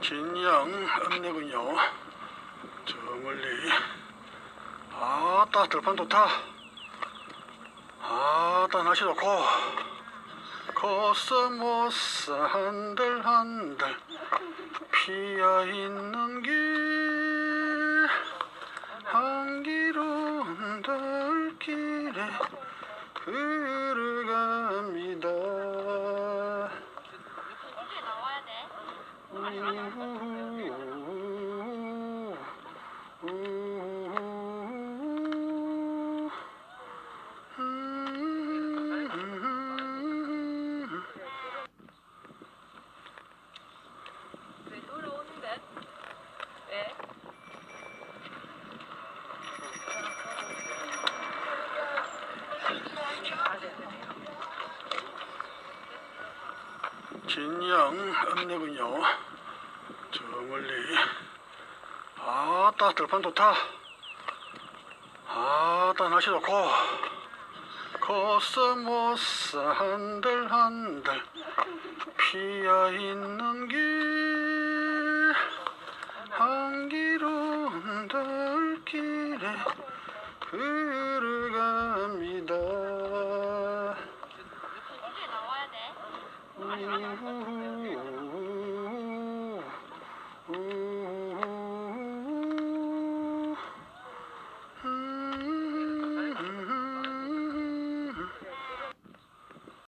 진양 읍내군요. 저 멀리. 아따 들판 좋다. 아따 날씨 좋고. 코스모스 한들 한들. 피어 있는 길한 기로운 들길에 흐르갑니다. 왜 돌아오는데? 왜? 진양 읍내군요. 저 멀리. 아따, 들판 좋다. 아따, 날씨 좋고. 코스모스 한들 한들 피어 있는 길 한기로운 들길에 나와야 돼?